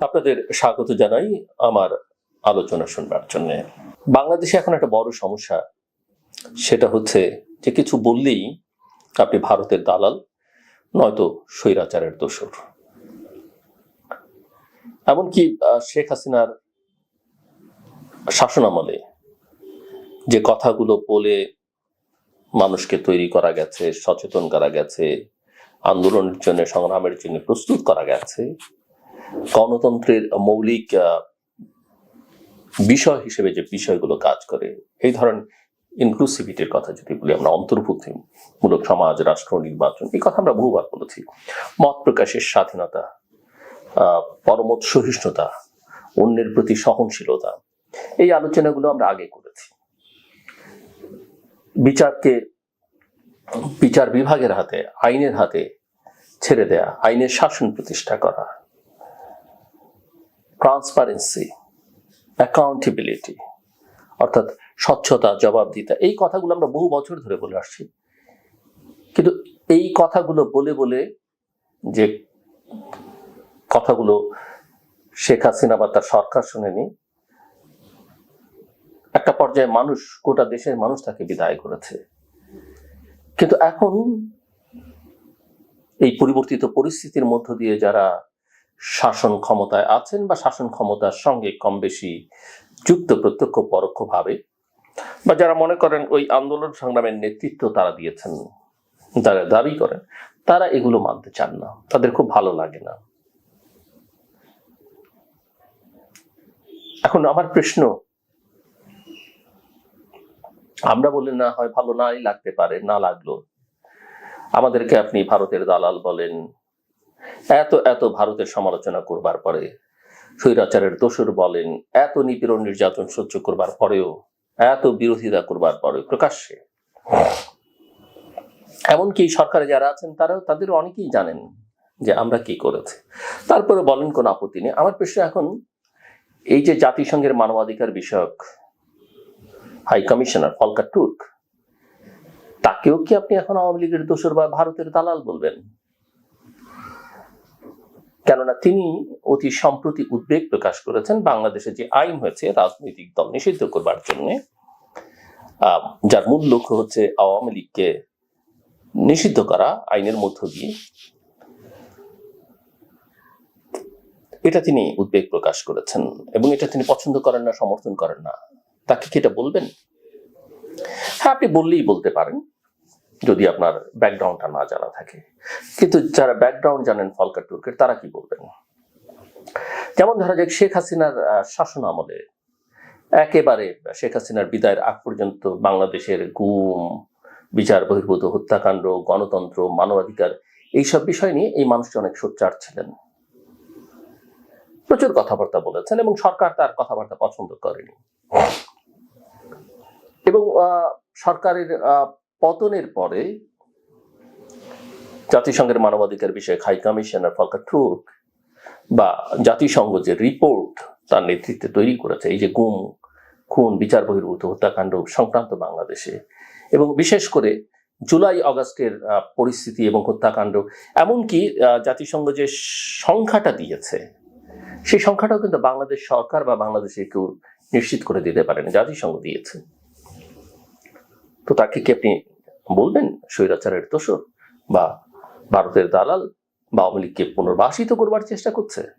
আপনাদের স্বাগত জানাই আমার আলোচনা শুনবার জন্য। বাংলাদেশে এখন একটা বড় সমস্যা, সেটা হচ্ছে যে কিছু বললেই আপনি ভারতের দালাল, নয়তো স্বৈরাচারের দোষর। এমনকি শেখ হাসিনার শাসনামলে যে কথাগুলো বলে মানুষকে তৈরি করা গেছে, সচেতন করা গেছে, আন্দোলনের জন্য, সংগ্রামের জন্য প্রস্তুত করা গেছে গণতন্ত্রের মৌলিক বিষয় হিসেবে যে বিষয়গুলো কাজ করে, এই ধরনের ইনক্লুসিভিটির কথা যদি বলি আমরা অন্তর্ভুক্তিমূলক সমাজ, রাষ্ট্র নির্বাচন, এই কথা আমরা বহুবার বলেছি। মত প্রকাশের স্বাধীনতা পরমত সহিষ্ণুতা, অন্যের প্রতি সহনশীলতা, এই আলোচনাগুলো আমরা আগে করেছি। বিচারকে বিচার বিভাগের হাতে, আইনের হাতে ছেড়ে দেয়া, আইনের শাসন প্রতিষ্ঠা করা ট্রান্সপারেন্সি অ্যাকাউন্টেবিলিটি অর্থাৎ স্বচ্ছতা, জবাবদিহিতা, এই কথাগুলো আমরা বহু বছর ধরে বলে আসছি। কিন্তু এই কথাগুলো বলে বলে যে কথাগুলো শেখ হাসিনা বা তার সরকার শুনেনি, একটা পর্যায়ে মানুষ, গোটা দেশের মানুষ তাকে বিদায় করেছে। কিন্তু এখন এই পরিবর্তিত পরিস্থিতির মধ্য দিয়ে যারা শাসন ক্ষমতায় আছেন বা শাসন ক্ষমতার সঙ্গে কম বেশি যুক্ত, প্রত্যক্ষ, পরোক্ষভাবে। বা যারা মনে করেন ওই আন্দোলন সংগ্রামের নেতৃত্ব তারা দিয়েছেন, যারা দাবি করেন, তারা এগুলো মানতে চান না। তাদের খুব ভালো লাগে না। এখন আমার প্রশ্ন, আমরা বলি না হয় ভালো নাই লাগতে পারে, না লাগল। আমাদেরকে আপনি ভারতের দালাল বলেন এত এত ভারতের সমালোচনা করবার পরে, স্বৈরাচারের দোষর বলেন, এত নিপীড়ন নির্যাতন সহ্য করবার পরেও, এত বিরোধিতা করবার পরেও প্রকাশ্যে। এমনকি সরকারে যারা আছেন, তারাও তাদের অনেকেই জানেন যে আমরা কি করেছি। তারপরে বলেন, কোন আপত্তি নেই। আমার প্রশ্ন এখন, এই যে জাতিসংঘের মানবাধিকার বিষয়ক হাই কমিশনার ফলকার টুর্ক, তাকেও কি আপনি এখন আওয়ামী লীগের দোষর বা ভারতের দালাল বলবেন? কেননা তিনি অতি সম্প্রতি উদ্বেগ প্রকাশ করেছেন বাংলাদেশে যে আইন হয়েছে, রাজনৈতিক দল নিষিদ্ধ করবার জন্য যার মূল লক্ষ্য হচ্ছে আওয়ামী লীগকে নিষিদ্ধ করা আইনের মধ্য দিয়ে। এটা তিনি উদ্বেগ প্রকাশ করেছেন এবং এটা তিনি পছন্দ করেন না, সমর্থন করেন না। তাকে কি এটা বলবেন? হ্যাঁ আপনি বললেই বলতে পারেন। যদি আপনার ব্যাকগ্রাউন্ডটা না জানা থাকে। কিন্তু যারা ব্যাকগ্রাউন্ড জানেন ফলকার টুর্কের তারা কি বলবেন? যেমন ধরা যাক, শেখ হাসিনার শাসন আমলে একেবারে শেখ হাসিনার বিদায়ের আগ পর্যন্ত বাংলাদেশের গুম, বিচার বহির্ভূত হত্যাকাণ্ড, গণতন্ত্র, মানবাধিকার এইসব বিষয় নিয়ে এই মানুষটি অনেক সোচ্চার ছিলেন। প্রচুর কথাবার্তা বলেছেন এবং সরকার তার কথাবার্তা পছন্দ করেনি। এবং সরকারের পতনের পরে জাতিসংঘের মানবাধিকার বিষয়ে হাই কমিশনার ফলকার টুর্ক বা জাতিসংঘ যে রিপোর্ট তার নেতৃত্বে তৈরি করেছে এই যে গুম খুন বিচার বহির্ভূত হত্যাকাণ্ড সংক্রান্ত বাংলাদেশে এবং বিশেষ করে জুলাই আগস্টের আহ, পরিস্থিতি এবং হত্যাকাণ্ড এমনকি জাতিসংঘ যে সংখ্যাটা দিয়েছে সেই সংখ্যাটাও কিন্তু বাংলাদেশ সরকার বা বাংলাদেশে কেউ নিশ্চিত করে দিতে পারেনি জাতিসংঘ দিয়েছে। তো তাকে কি আপনি বলবেন? স্বৈরাচারের দোষর? বা ভারতের দালাল? বা আওয়ামী লীগকে পুনর্বাসিত করবার চেষ্টা করছে?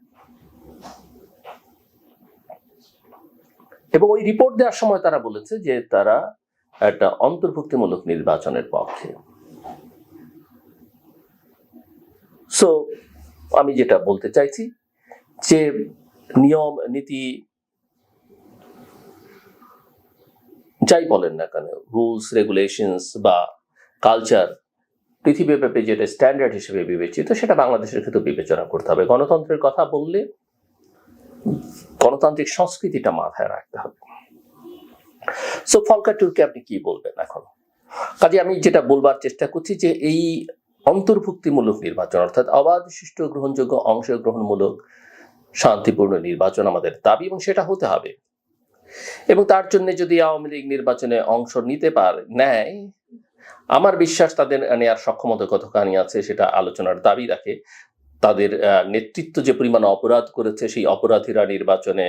এবং ওই রিপোর্ট দেওয়ার সময় তারা বলেছে যে তারা একটা অন্তর্ভুক্তিমূলক নির্বাচনের পক্ষে। সো আমি যেটা বলতে চাইছি যে নিয়ম, নীতি যাই বলেন না কেন রুলস রেগুলেশনস বা কালচার পৃথিবীব্যাপী যেটা স্ট্যান্ডার্ড হিসেবে বিবেচিত, সেটা বাংলাদেশের ক্ষেত্রে বিবেচনা করতে হবে। গণতন্ত্রের কথা বললে গণতান্ত্রিক সংস্কৃতিটা মাথায় রাখতে হবে। সো ফলকা টুরকে আপনি কি বলবেন এখন? কাজে আমি যেটা বলবার চেষ্টা করছি যে এই অন্তর্ভুক্তিমূলক নির্বাচন, অর্থাৎ অবাধ সুষ্ঠু গ্রহণযোগ্য, অংশগ্রহণমূলক, শান্তিপূর্ণ নির্বাচন আমাদের দাবি এবং সেটা হতে হবে। এবং তার জন্য যদি আওয়ামী লীগ নির্বাচনে অংশ নিতে পারে, নেয়, আমার বিশ্বাস তাদের নেওয়ার সক্ষমতা কতখানি আছে সেটা আলোচনার দাবি রাখে। তাদের নেতৃত্ব যে পরিমাণ অপরাধ করেছে, সেই অপরাধীরা নির্বাচনে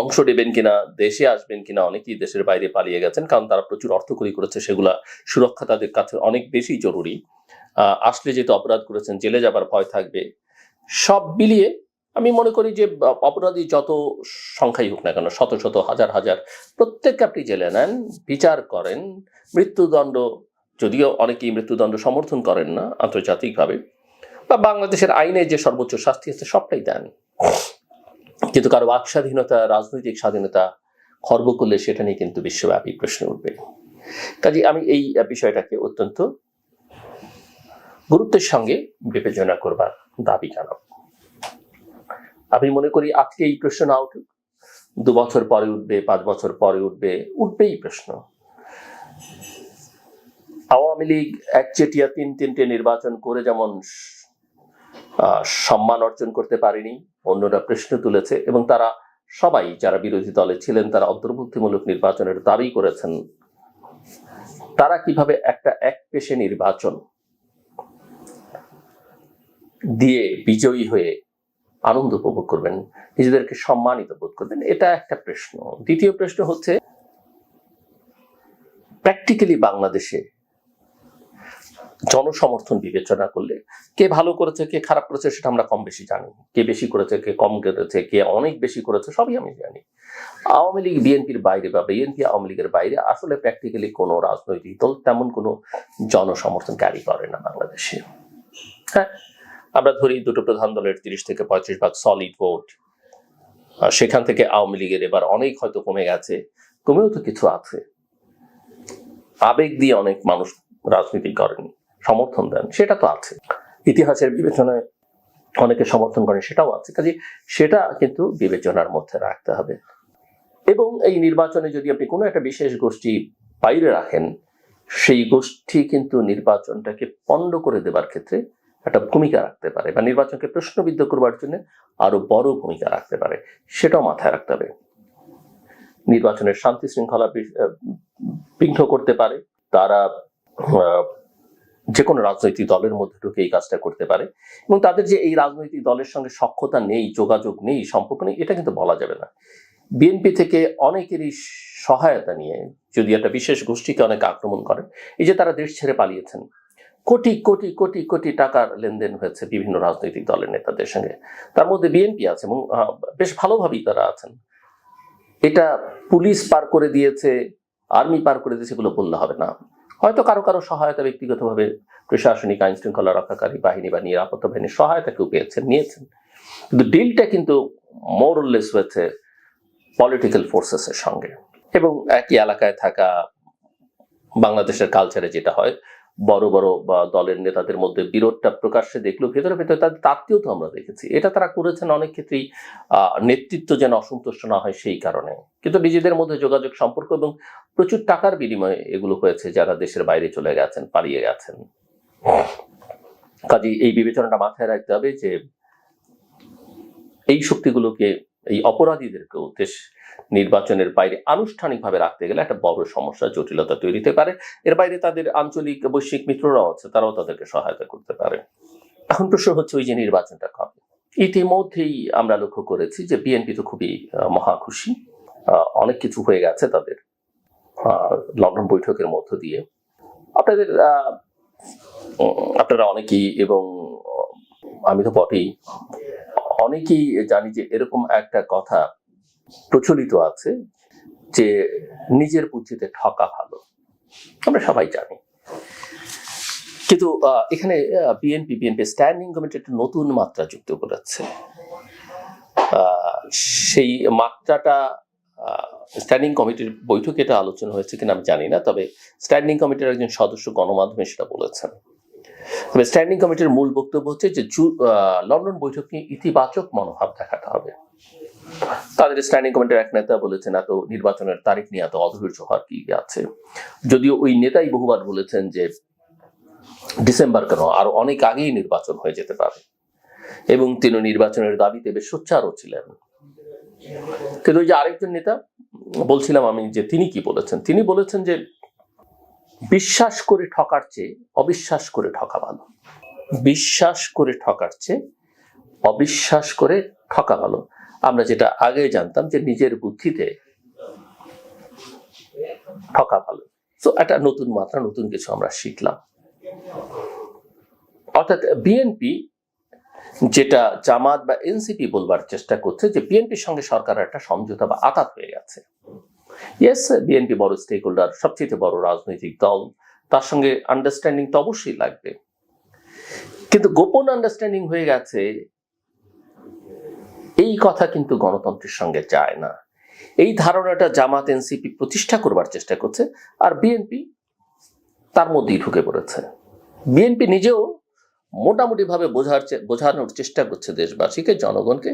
অংশ নেবেন কিনা, দেশে আসবেন কিনা, অনেকেই দেশের বাইরে পালিয়ে গেছেন, কারণ তারা প্রচুর অর্থকরী করেছে, সেগুলা সুরক্ষা তাদের কাছে অনেক বেশি জরুরি। আসলে যেহেতু অপরাধ করেছেন, জেলে যাবার ভয় থাকবে, সব মিলিয়ে আমি মনে করি যে অপরাধী যত সংখ্যাই হোক না কেন, শত শত, হাজার হাজার, প্রত্যেককে আপনি জেলে নেন, বিচার করেন, মৃত্যুদণ্ড, যদিও অনেকেই মৃত্যুদণ্ড সমর্থন করেন না আন্তর্জাতিকভাবে, বা বাংলাদেশের আইনে যে সর্বোচ্চ শাস্তি আছে সবটাই দেন। কিন্তু কারও বাক স্বাধীনতা, রাজনৈতিক স্বাধীনতা খর্ব করলে সেটা নিয়ে কিন্তু বিশ্বব্যাপী প্রশ্ন উঠবে। কাজে আমি এই বিষয়টাকে অত্যন্ত গুরুত্বের সঙ্গে বিবেচনা করবার দাবি জানাব। আমি মনে করি আজকে এই প্রশ্ন না উঠুক, দু বছর পরে উঠবে, পাঁচ বছর পরে উঠবে, উঠবেই প্রশ্ন। আওয়ামী লীগ একচেটিয়া তিন তিনটে নির্বাচন করে যেমন সম্মান অর্জন করতে পারেনি, অন্যরা প্রশ্ন তুলেছে এবং তারা সবাই যারা বিরোধী দলে ছিলেন, তারা অন্তর্ভুক্তিমূলক নির্বাচনের দাবি করেছেন। তারা কীভাবে একটা এক পেশে নির্বাচন দিয়ে বিজয়ী হয়ে আনন্দ উপভোগ করবেন, নিজেদেরকে সম্মানিত বোধ করবেন, এটা একটা প্রশ্ন। দ্বিতীয় প্রশ্ন হচ্ছে প্র্যাকটিক্যালি বাংলাদেশে জনসমর্থন বিবেচনা করলে কে ভালো করেছে, কে খারাপ করেছে, সেটা আমরা কম বেশি জানি। কে বেশি করেছে, কে কম করেছে, কে অনেক বেশি করেছে, সবই আমি জানি। আওয়ামী লীগ, বিএনপির বাইরে বা বিএনপি আওয়ামী লীগের বাইরে আসলে প্র্যাকটিক্যালি কোনো রাজনৈতিক দল তেমন কোনো জনসমর্থন ক্যারি করে না বাংলাদেশে। হ্যাঁ? আমরা ধরি দুটো প্রধান দলের তিরিশ থেকে পঁয়ত্রিশ ভাগ সলিড ভোট সেখান থেকে আওয়ামী লীগের এবার অনেক হয়তো কমে গেছে, কমেও তো কিছু আছে। আবেগ দিয়ে অনেক মানুষ রাজনীতি করেন, সমর্থন দেন, সেটা তো আছে। ইতিহাসের বিবেচনায় অনেকে সমর্থন করেন, সেটাও আছে। কাজে সেটা কিন্তু বিবেচনার মধ্যে রাখতে হবে। এবং এই নির্বাচনে যদি আপনি কোনো একটা বিশেষ গোষ্ঠী বাইরে রাখেন, সেই গোষ্ঠী কিন্তু নির্বাচনটাকে পণ্ড করে দেবার ক্ষেত্রে একটা ভূমিকা রাখতে পারে বা নির্বাচনকে প্রশ্নবিদ্ধ করবার জন্য আরও বড় ভূমিকা রাখতে পারে, সেটাও মাথায় রাখতে হবে। নির্বাচনের শান্তি শৃঙ্খলা বিঘ্ন করতে পারে, তারা যে কোনো রাজনৈতিক দলের মধ্যে ঢুকে এই কাজটা করতে পারে এবং তাদের যে এই রাজনৈতিক দলের সঙ্গে সক্ষতা নেই, যোগাযোগ নেই, সম্পর্ক নেই, এটা কিন্তু বলা যাবে না। বিএনপি থেকে অনেকেরই সহায়তা নিয়ে যদি একটা বিশেষ গোষ্ঠীকে অনেক আক্রমণ করেন, এই যে তারা দেশ ছেড়ে পালিয়েছেন কোটি কোটি কোটি কোটি টাকার লেনদেন হয়েছে বিভিন্ন রাজনৈতিক দলের নেতাদের সঙ্গে। তার মধ্যে বিএনপি আছে এবং বেশ ভালোভাবেই তারা আছেন। এটা পুলিশ পার করে দিয়েছে, আর্মি পার করে দিয়েছে এগুলো বললে হবে না। হয়তো কারও কারও সহায়তা, ব্যক্তিগতভাবে প্রশাসনিক আইন শৃঙ্খলা রক্ষাকারী বাহিনী বা নিরাপত্তা বাহিনীর সহায়তা কেউ পেয়েছেন, নিয়েছেন। কিন্তু ডিলটা কিন্তু মোরলেস হয়েছে পলিটিক্যাল ফোর্সেসের সঙ্গে। এবং একই এলাকায় থাকা বাংলাদেশের কালচারে যেটা হয় বড় বড় বা দলের নেতাদের মধ্যে বিরোধটা প্রকাশ্যে দেখল ভেতরে ভেতরে তাদের তাত্ত্বেও তো আমরা দেখেছি। এটা তারা করেছেন অনেক ক্ষেত্রেই নেতৃত্ব যেন অসন্তুষ্ট না হয় সেই কারণে। কিন্তু নিজেদের মধ্যে যোগাযোগ সম্পর্ক এবং প্রচুর টাকার বিনিময়ে এগুলো হয়েছে যারা দেশের বাইরে চলে গেছেন, পালিয়ে গেছেন। কাজে এই বিবেচনাটা মাথায় রাখতে হবে যে, এই শক্তিগুলোকে এই অপরাধীদেরকেও দেশ নির্বাচনের বাইরে আনুষ্ঠানিকভাবে রাখতে গেলে একটা বড় সমস্যা জটিলতা তৈরি হতে পারে। এর বাইরে তাদের আঞ্চলিক বৈশ্বিক মিত্ররাও আছে তারাও তাদেরকে সহায়তা করতে পারে। এখন প্রশ্ন হচ্ছে ওই যে নির্বাচনটা কবে? ইতিমধ্যেই আমরা লক্ষ্য করেছি যে বিএনপি তো খুবই আহ, মহা খুশি আহ, অনেক কিছু হয়ে গেছে তাদের লন্ডন বৈঠকের মধ্য দিয়ে। আপনাদের আপনারা অনেকেই এবং আমি তো বটেই অনেকেই জানি যে এরকম একটা কথা প্রচলিত আছে যে নিজের বুদ্ধিতে ঠকা ভালো। আমরা সবাই জানি। কিন্তু এখানে বিএনপি বিএনপি স্ট্যান্ডিং কমিটি একটা নতুন মাত্রা যুক্ত করেছে। সেই মাত্রাটা স্ট্যান্ডিং কমিটির বৈঠকে এটা আলোচনা হয়েছে কিনা আমি জানি না, তবে স্ট্যান্ডিং কমিটির একজন সদস্য গণমাধ্যমে সেটা বলেছেন। তবে স্ট্যান্ডিং কমিটির মূল বক্তব্য হচ্ছে যে লন্ডন বৈঠক নিয়ে ইতিবাচক মনোভাব দেখাতে হবে। তাদের স্ট্যান্ডিং কমিটির এক নেতা বলেছেন, এত নির্বাচনের তারিখ নিয়ে এত অধৈর্য হওয়ার কি আছে? যদিও ওই নেতাই বহুবার বলেছেন যে ডিসেম্বর কেন, আরও অনেক আগেই নির্বাচন হয়ে যেতে পারে। এবং তিনি নির্বাচনের দাবিতে বেশ সোচ্চারও ছিলেন। কিন্তু ওই যে আরেকজন নেতা, বলছিলাম আমি যে তিনি কি বলেছেন? তিনি বলেছেন যে বিশ্বাস করে ঠকার চেয়ে অবিশ্বাস করে ঠকা ভালো। বিশ্বাস করে ঠকার চেয়ে অবিশ্বাস করে ঠকা ভালো। আমরা যেটা আগে জানতাম যে নিজের বুদ্ধিতে ঠকা ভালো। তো একটা নতুন মাত্রা, নতুন কিছু আমরা শিখলাম। অর্থাৎ বিএনপি যেটা জামাত বা এনসিপি বলবার চেষ্টা করছে যে বিএনপির সঙ্গে সরকারের একটা সমঝোতা বা আতাত হয়ে গেছে। ইয়েস বিএনপি বড় স্টেক হোল্ডার সবচেয়ে বড় রাজনৈতিক দল। তার সঙ্গে আন্ডারস্ট্যান্ডিং তো অবশ্যই লাগবে। কিন্তু গোপন আন্ডারস্ট্যান্ডিং হয়ে গেছে, এই কথা কিন্তু গণতন্ত্রের সঙ্গে যায় না। এই ধারণাটা জামাত এনসিপি প্রতিষ্ঠা করবার চেষ্টা করছে, আর বিএনপি তার মধ্যেই ঢুকে পড়েছে। বিএনপি নিজেও মোটামুটি ভাবে বোঝার বোঝানোর চেষ্টা করছে দেশবাসীকে, জনগণকে।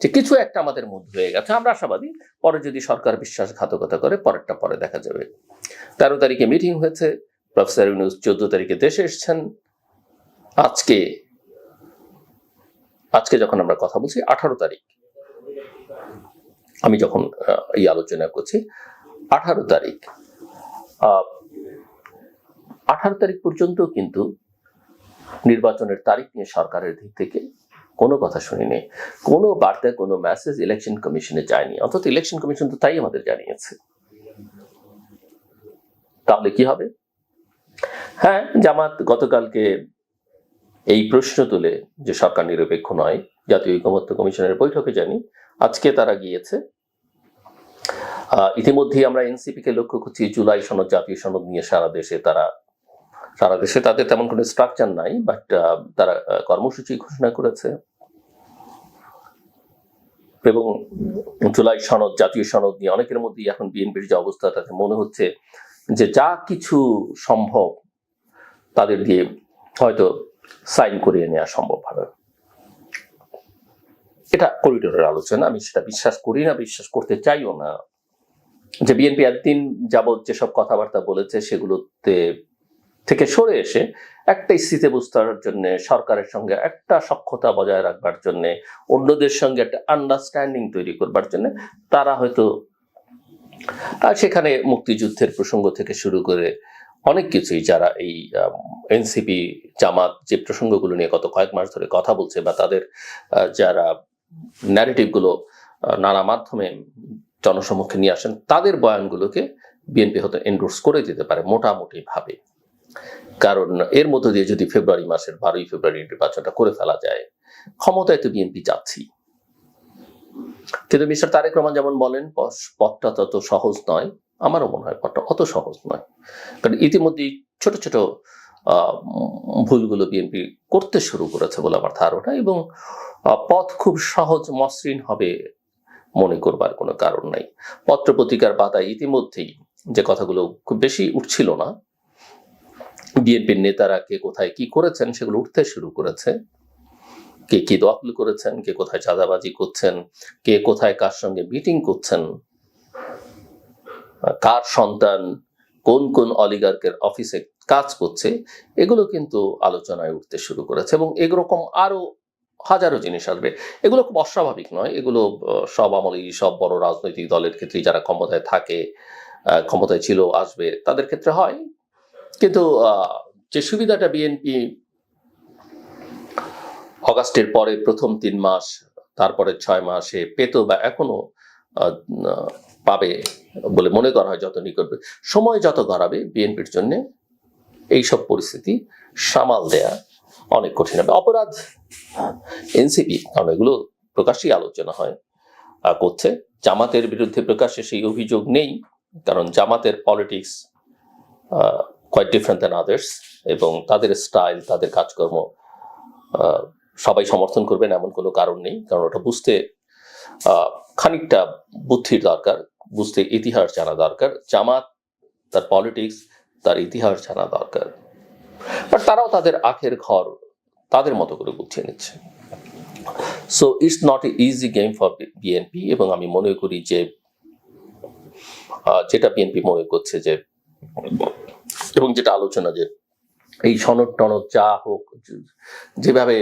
যে কিছু একটা আমাদের মধ্যে হয়ে গেছে। আমরা আশাবাদী, পরে যদি সরকার বিশ্বাসঘাতকতা করে, পরেরটা পরে দেখা যাবে। তেরো তারিখে মিটিং হয়েছে প্রফেসর ইউনুস চোদ্দ তারিখে দেশে এসেছেন। আজকে আজকে যখন আমরা কথা বলছি, আঠারো তারিখ। আমি যখন এই আলোচনা করছি, আঠারো তারিখ। আঠারো তারিখ পর্যন্ত কিন্তু নির্বাচনের তারিখ নিয়ে সরকারের দিক থেকে কোনো কথা শুনিনি। কোনো বার্তা কোনো মেসেজ ইলেকশন কমিশনে যায়নি। অন্তত ইলেকশন কমিশন তো তাই আমাদের জানিয়েছে। তাহলে কি হবে? হ্যাঁ জামাত গতকালকে এই প্রশ্ন তুলে যে সরকার নিরপেক্ষ নয়, জাতীয় ঐকমত্য কমিশনের বৈঠকে জানি আজকে তারা গিয়েছে। ইতিমধ্যেই আমরা এনসিপি কে লক্ষ্য করছি, জুলাই সনদ, জাতীয় সনদ নিয়ে সারা দেশে তারা, সারা দেশে তাদের তেমন কোনো স্ট্রাকচার নাই বাট তারা কর্মসূচি ঘোষণা করেছে। এবং জুলাই সনদ, জাতীয় সনদ নিয়ে অনেকের মধ্যেই এখন বিএনপির যে অবস্থা, তাতে মনে হচ্ছে যে যা কিছু সম্ভব তাদের দিয়ে হয়তো সাইন করিয়ে নেওয়া সম্ভব হবে। এটা করিডোরের আলোচনা, আমি সেটা বিশ্বাস করি না, বিশ্বাস করতে চাইও না। যে বিএনপি একদিন যাবৎ যেসব কথাবার্তা বলেছে, সেগুলোতে থেকে সরে এসে একটা স্থিতি বুঝতে জন্য সরকারের সঙ্গে একটা সক্ষতা বজায় রাখবার জন্য, অন্যদের সঙ্গে একটা আন্ডারস্ট্যান্ডিং তৈরি করবার জন্য তারা হয়তো সেখানে মুক্তিযুদ্ধের প্রসঙ্গ থেকে শুরু করে অনেক কিছুই যারা এই এনসিপি, জামাত যে প্রসঙ্গগুলো নিয়ে গত কয়েক মাস ধরে কথা বলছে বা তাদের যারা ন্যারেটিভগুলো নানা মাধ্যমে জনসম্মুখে নিয়ে আসেন, তাদের বয়ানগুলোকে বিএনপি হয়তো এন্ডোর্স করে দিতে পারে মোটামুটি ভাবে কারণ এর মধ্য দিয়ে যদি ফেব্রুয়ারি মাসের বারোই ফেব্রুয়ারি নির্বাচনটা করে ফেলা যায়, ক্ষমতায় তো বিএনপি যাচ্ছি। কিন্তু মিস্টার তারেক রহমান যেমন বলেন পথ- পথটা তত সহজ নয়, আমারও মনে হয় পথটা অত সহজ নয়। কারণ ইতিমধ্যেই ছোট ছোট ভুলগুলো বিএনপি করতে শুরু করেছে বলে আমার ধারণা এবং পথ খুব সহজ, মসৃণ হবে মনে করবার কোনো কারণ নাই। পত্র পত্রিকার পাতায় ইতিমধ্যেই যে কথাগুলো খুব বেশি উঠছিল না বিএনপির নেতারা কে কোথায় কি করেছেন সেগুলো উঠতে শুরু করেছে। কে কি দখল করেছেন, কে কোথায় চাঁদাবাজি করছেন, কে কোথায় কার সঙ্গে মিটিং করছেন কার সন্তান, কোন কোন অলিগার্কের অফিসে কাজ করছে, এগুলো কিন্তু আলোচনায় উঠতে শুরু করেছে এবং এরকম আরও হাজারো জিনিস আসবে। এগুলো খুব অস্বাভাবিক নয়, এগুলো সব আমলেই সব বড় রাজনৈতিক দলের ক্ষেত্রে যারা ক্ষমতায় থাকে ক্ষমতায় ছিল, আসবে, তাদের ক্ষেত্রে হয়। কিন্তু যে সুবিধাটা বিএনপি অগাস্টের পরে প্রথম তিন মাস, তারপরে ছয় মাসে পেত বা এখনও পাবে বলে মনে করা হয় যত নিকট সময় যত গড়াবে বিএনপির জন্য এইসব পরিস্থিতি সামাল দেয়া অনেক কঠিন হবে। অপরাধ এনসিপি কারণ এগুলো প্রকাশ্যেই আলোচনা হয় করছে। জামাতের বিরুদ্ধে প্রকাশ্যে সেই অভিযোগ নেই, কারণ জামাতের politics quite different than others এবং তাদের স্টাইল তাদের কাজকর্ম সবাই সমর্থন করবেন এমন কোনো কারণ নেই। কারণ ওটা বুঝতে খানিকটা বুদ্ধির দরকার, বুঝতে ইতিহাস জানা দরকার, জামাত, তার পলিটিক্স তার ইতিহাস জানা দরকার। বাট তারাও তাদের আখের ঘর, তাদের মতো করে গুছিয়ে নিচ্ছে। So it's not a easy game for BNP এবং আমি মনে করি যে যেটা বিএনপি মনে করছে যে এবং যেটা আলোচনা যে এই সনদ টনদ যা হোক যেভাবে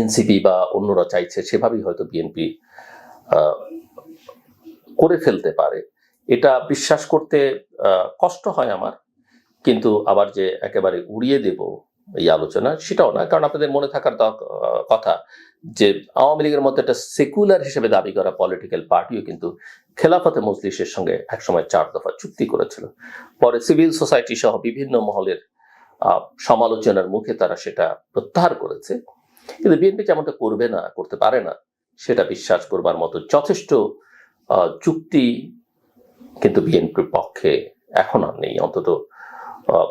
এনসিপি বা অন্যরা চাইছে সেভাবেই হয়তো বিএনপি করে ফেলতে পারে। এটা বিশ্বাস করতে কষ্ট হয় আমার, কিন্তু আবার যে একেবারে উড়িয়ে দেব এই আলোচনা, সেটাও না কারণ আপনাদের মনে থাকার কথা যে আওয়ামী লীগের মতো একটা সেকুলার হিসেবে দাবি করা পলিটিক্যাল পার্টিও কিন্তু খেলাফতে মজলিসের সঙ্গে একসময় চার দফা চুক্তি করেছিল। পরে সিভিল সোসাইটি সহ বিভিন্ন মহলের সমালোচনার মুখে তারা সেটা প্রত্যাহার করেছে। কিন্তু বিএনপি যেমনটা করবে না, করতে পারে না, সেটা বিশ্বাস করবার মতো যথেষ্ট চুক্তি কিন্তু বিএনপির পক্ষে এখন আর নেই। অন্তত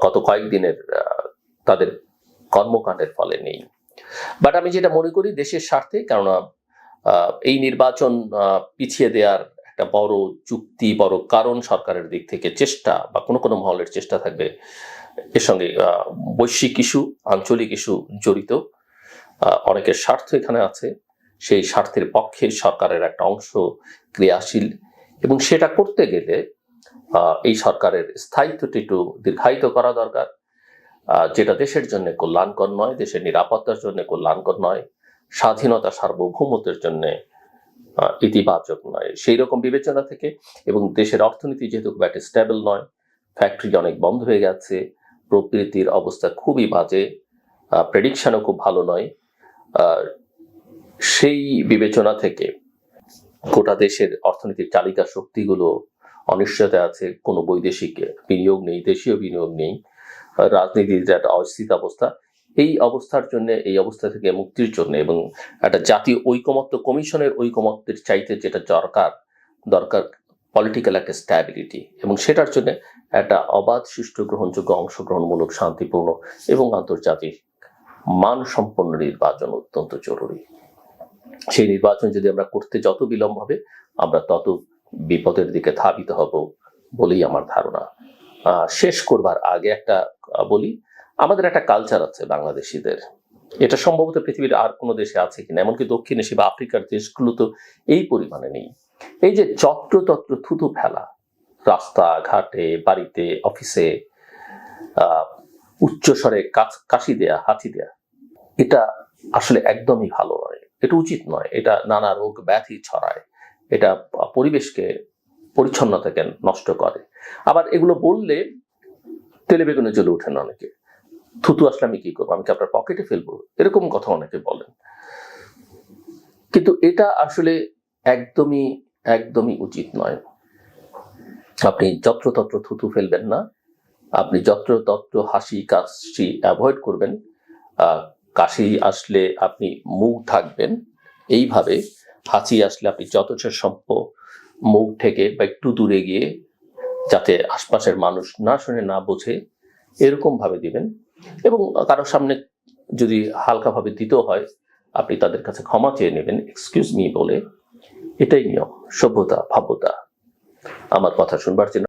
গত কয়েকদিনের তাদের কর্মকাণ্ডের ফলে নেই। বাট আমি যেটা মনে করি দেশের স্বার্থে, কেননা এই নির্বাচন পিছিয়ে দেওয়ার একটা বড় যুক্তি বড় কারণ সরকারের দিক থেকে চেষ্টা বা কোনো কোনো মহলের চেষ্টা থাকবে এর সঙ্গে বৈশ্বিক ইস্যু, আঞ্চলিক ইস্যু জড়িত। অনেকের স্বার্থ এখানে আছে। সেই স্বার্থের পক্ষে সরকারের একটা অংশ ক্রিয়াশীল। এবং সেটা করতে গেলে এই সরকারের স্থায়িত্বটি একটু দীর্ঘায়িত করা দরকার। যেটা দেশের জন্য কল্যাণকর নয়, দেশের নিরাপত্তার জন্য কল্যাণকর নয়, স্বাধীনতা সার্বভৌমত্বের জন্য ইতিবাচক নয়। সেই রকম বিবেচনা থেকে এবং দেশের অর্থনীতি যেহেতু খুব একটা স্টেবল নয় ফ্যাক্টরি অনেক বন্ধ হয়ে গেছে, প্রকৃতির অবস্থা খুবই বাজে প্রেডিকশনও খুব ভালো নয় সেই বিবেচনা থেকে গোটা দেশের অর্থনীতির চালিকা শক্তিগুলো অনিশ্চয়তা আছে, কোনো বৈদেশিক বিনিয়োগ নেই, দেশীয় বিনিয়োগ নেই রাজনীতির যে একটা অস্থিত অবস্থা, এই অবস্থার জন্য, এই অবস্থা থেকে মুক্তির জন্য এবং একটা জাতীয় ঐকমত্য কমিশনের ঐকমত্যের চাইতে যেটা দরকার দরকার পলিটিক্যাল একটা স্ট্যাবিলিটি এবং সেটার জন্য একটা অবাধ সুষ্ঠু গ্রহণযোগ্য অংশগ্রহণমূলক শান্তিপূর্ণ এবং আন্তর্জাতিক মানসম্পন্ন নির্বাচন অত্যন্ত জরুরি। সেই নির্বাচন যদি আমরা করতে যত বিলম্ব হবে, আমরা তত বিপদের দিকে ধাবিত হব বলেই আমার ধারণা। শেষ করবার আগে একটা বলি, আমাদের একটা কালচার আছে বাংলাদেশিদের। এটা সম্ভবত পৃথিবীর আর কোনো দেশে আছে কিনা, এমনকি দক্ষিণ এশিয়া বা আফ্রিকার দেশগুলো তো এই পরিমাণে নেই। এই যে যত্রতত্র থুতু ফেলা, রাস্তা, ঘাটে, বাড়িতে, অফিসে উচ্চস্বরে কাশি দেয়া, হাঁচি দেয়া, এটা আসলে একদমই ভালো নয়। এটা উচিত নয়। এটা নানা রোগ ব্যাধি ছড়ায়। এটা পরিবেশকে পরিচ্ছন্নতাকে নষ্ট করে। আবার এগুলো বললে তেলে বেগুনে জ্বলে ওঠেন অনেকে। থুতু আসলে আমি কি করব? আমি কি আপনার পকেটে ফেলব? এরকম কথা অনেকে বলেন। কিন্তু এটা আসলে একদমই একদমই উচিত নয়। আপনি যত্রতত্র থুতু ফেলবেন না। আপনি যত্রতত্র হাসি, কাশি অ্যাভয়েড করবেন। কাশি আসলে আপনি মুখ থাকবেন এইভাবে হাসি আসলে আপনি যথেষ্ট সম্প মুখ থেকে বা একটু দূরে গিয়ে যাতে আশপাশের মানুষ না শুনে, না বোঝে, এরকম ভাবে দিবেন। এবং কারও সামনে যদি হালকাভাবে দিতেও হয়, আপনি তাদের কাছে ক্ষমা চেয়ে নেবেন। এক্সকিউজ মি বলে এটাই নিয়ম, সভ্যতা ভাব্যতা আমার কথা শুনবার জন্য